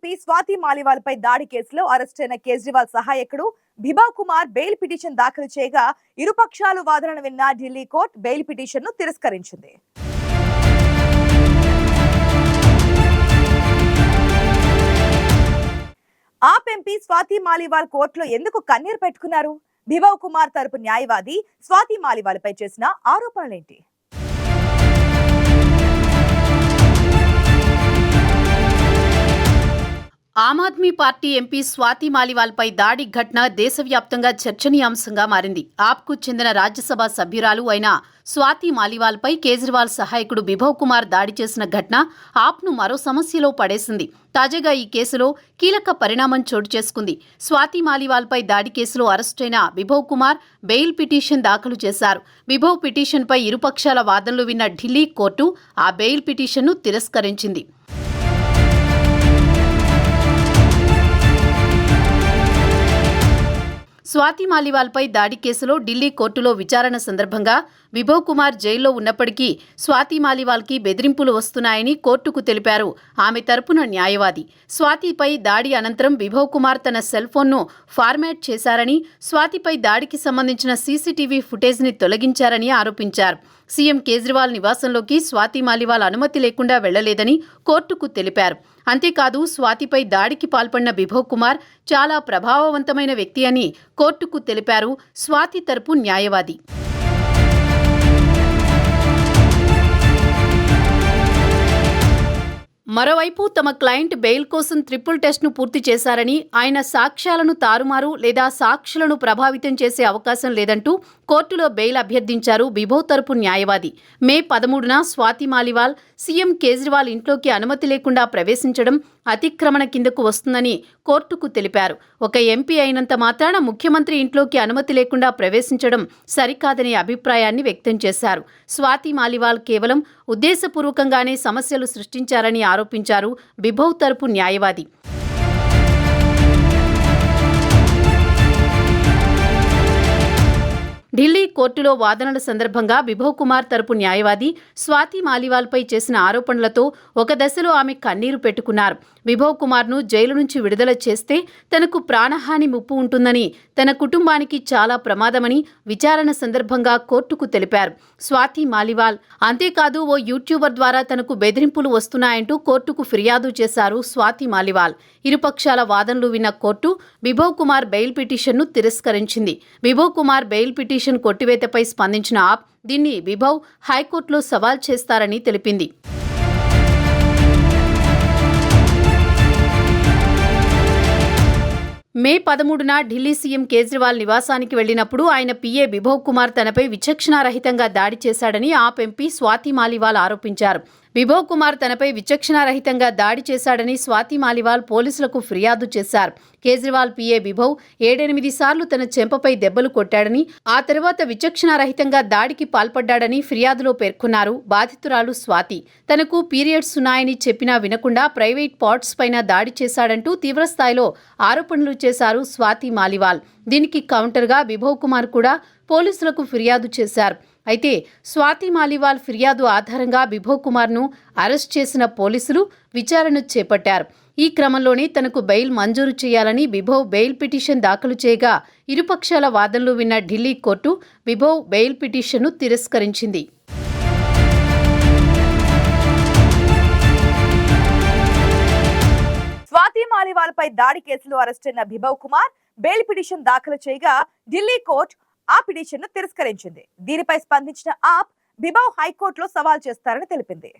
MP Swathi Maliwal పై దాడి కేసులో అరెస్టైన కేజ్రీవాల్ సహాయకుడు బిబావ్ కుమార్ బెయిల్ పిటిషన్ దాఖలు చేయగా ఇరుపక్షాలు వాదనలు విన్న ఢిల్లీ కోర్టు బెయిల్ పిటిషన్ను తిరస్కరించింది. ఆప్ ఎంపీ స్వాతి మాలివాల్ కోర్టులో ఎందుకు కన్నీరు పెట్టుకున్నారు? బిబావ్ కుమార్ తరపు న్యాయవాది స్వాతి మాలివాల్ పై చేసిన ఆరోపణలేంటి? ఆమ్ ఆద్మీ పార్టీ ఎంపీ స్వాతి మాలివాల్పై దాడి ఘటన దేశవ్యాప్తంగా చర్చనీయాంశంగా మారింది. ఆప్కు చెందిన రాజ్యసభ సభ్యురాలు అయిన స్వాతి మాలివాల్పై కేజ్రీవాల్ సహాయకుడు బిభవ్ కుమార్ దాడి చేసిన ఘటన ఆప్ను మరో సమస్యలో పడేసింది. తాజాగా ఈ కేసులో కీలక పరిణామం చోటు చేసుకుంది. స్వాతి మాలివాల్పై దాడి కేసులో అరెస్టైన బిభవ్ కుమార్ బెయిల్ పిటిషన్ దాఖలు చేశారు. బిభవ్ పిటిషన్పై ఇరుపక్షాల వాదనలు విన్న ఢిల్లీ కోర్టు ఆ బెయిల్ పిటిషన్ను తిరస్కరించింది. స్వాతి మాలివాల్పై దాడి కేసులో ఢిల్లీ కోర్టులో విచారణ సందర్భంగా విభవ్ కుమార్ జైల్లో ఉన్నప్పటికీ స్వాతి మాలివాల్కి బెదిరింపులు వస్తున్నాయని కోర్టుకు తెలిపారు. ఆమె తరపున న్యాయవాది. స్వాతిపై దాడి అనంతరం విభవ్ కుమార్ తన సెల్ ఫోన్ను ఫార్మాట్ చేశారని స్వాతిపై దాడికి సంబంధించిన సీసీటీవీ ఫుటేజ్ని తొలగించారని ఆరోపించారు. సీఎం కేజ్రీవాల్ నివాసంలోకి స్వాతి మాలివాల్ అనుమతి లేకుండా వెళ్ళలేదని కోర్టుకు తెలిపారు. అంతేకాదు స్వాతిపై దాడికి పాల్పడిన విభవ్ కుమార్ చాలా ప్రభావవంతమైన వ్యక్తి అని కోర్టుకు తెలిపారు. స్వాతి తరపు న్యాయవాది. మరోవైపు తమ క్లయింట్ బెయిల్ కోసం ట్రిపుల్ టెస్ట్ను పూర్తి చేశారని ఆయన సాక్ష్యాలను తారుమారు లేదా సాక్షులను ప్రభావితం చేసే అవకాశం లేదంటూ కోర్టులో బెయిల్ అభ్యర్థించారు బిభో తరపు న్యాయవాది. మే పదమూడున స్వాతి మాలివాల్ సీఎం కేజ్రీవాల్ ఇంట్లోకి అనుమతి లేకుండా ప్రవేశించడం అతిక్రమణ కిందకు వస్తుందని కోర్టుకు తెలిపారు. ఒక ఎంపీ అయినంత మాత్రాన ముఖ్యమంత్రి ఇంట్లోకి అనుమతి లేకుండా ప్రవేశించడం సరికాదనే అభిప్రాయాన్ని వ్యక్తం చేశారు. స్వాతి మాలివాల్ కేవలం ఉద్దేశపూర్వకంగానే సమస్యలు సృష్టించారని ఆరోపించారు బిభవ్ తరపు న్యాయవాది. ఢిల్లీ కోర్టులో వాదనల సందర్భంగా విభవ్ కుమార్ తరపు న్యాయవాది స్వాతి మాలివాల్పై చేసిన ఆరోపణలతో ఒక దశలో ఆమె కన్నీరు పెట్టుకున్నారు. విభవ్ కుమార్ను జైలు నుంచి విడుదల చేస్తే తనకు ప్రాణహాని ముప్పు ఉంటుందని తన కుటుంబానికి చాలా ప్రమాదమని విచారణ సందర్భంగా కోర్టుకు తెలిపారు. స్వాతి మాలివాల్ అంతేకాదు ఓ యూట్యూబర్ ద్వారా తనకు బెదిరింపులు వస్తున్నాయంటూ కోర్టుకు ఫిర్యాదు చేశారు స్వాతి మాలివాల్. ఇరుపక్షాల వాదనలు విన్న కోర్టు విభవ్ కుమార్ బెయిల్ పిటిషన్ను తిరస్కరించింది. విభవ్ కుమార్ బెయిల్ పిటిషన్ కొట్టివేతపై స్పందించిన ఆప్ దీన్ని విభవ్ హైకోర్టులో సవాల్ చేస్తారని తెలిపింది. మే పదమూడున ఢిల్లీ సీఎం కేజ్రీవాల్ నివాసానికి వెళ్ళినప్పుడు ఆయన పీఏ బిభవ్ కుమార్ తనపై విచక్షణారహితంగా దాడి చేశాడని ఆప్ ఎంపీ స్వాతి మాలివాల్ ఆరోపించారు. విభవ్ కుమార్ తనపై విచక్షణారహితంగా దాడి చేశాడని స్వాతి మాలివాల్ పోలీసులకు ఫిర్యాదు చేశారు. కేజ్రీవాల్ పీఏ బిభవ్ ఏడెనిమిది సార్లు తన చెంపపై దెబ్బలు కొట్టాడని ఆ తర్వాత విచక్షణారహితంగా దాడికి పాల్పడ్డాడని ఫిర్యాదులో పేర్కొన్నారు బాధితురాలు స్వాతి. తనకు పీరియడ్స్ ఉన్నాయని చెప్పినా వినకుండా ప్రైవేట్ పార్ట్స్ పైన దాడి చేశాడంటూ తీవ్రస్థాయిలో ఆరోపణలు చేశారు స్వాతి మాలివాల్. దీనికి కౌంటర్గా విభవ్ కుమార్ కూడా పోలీసులకు ఫిర్యాదు చేశారు. అయితే స్వాతి మాలివాల్ ఫిర్యాదు ఆధారంగా బిభవ్ కుమార్ను అరెస్ట్ చేసిన పోలీసులు విచారణ చేపట్టారు. ఈ క్రమంలోనే తనకు బెయిల్ మంజూరు చేయాలని బిభవ్ బెయిల్ పిటిషన్ దాఖలు చేయగా ఇరుపక్షాల వాదనలు విన్న ఢిల్లీ కోర్టు బిభవ్ బెయిల్ పిటిషన్ను తిరస్కరించింది. స్వాతి మాలివాల్పై దాడి కేసులో అరెస్టైన బిభవ్ కుమార్ బెయిల్ పిటిషన్ దాఖలు చేయగా ఢిల్లీ కోర్టు ఆ పిటిషన్ను తిరస్కరించింది. దీనిపై స్పందించిన ఆప్ బిబావ్ హైకోర్టులో సవాల్ చేస్తారని తెలిపింది.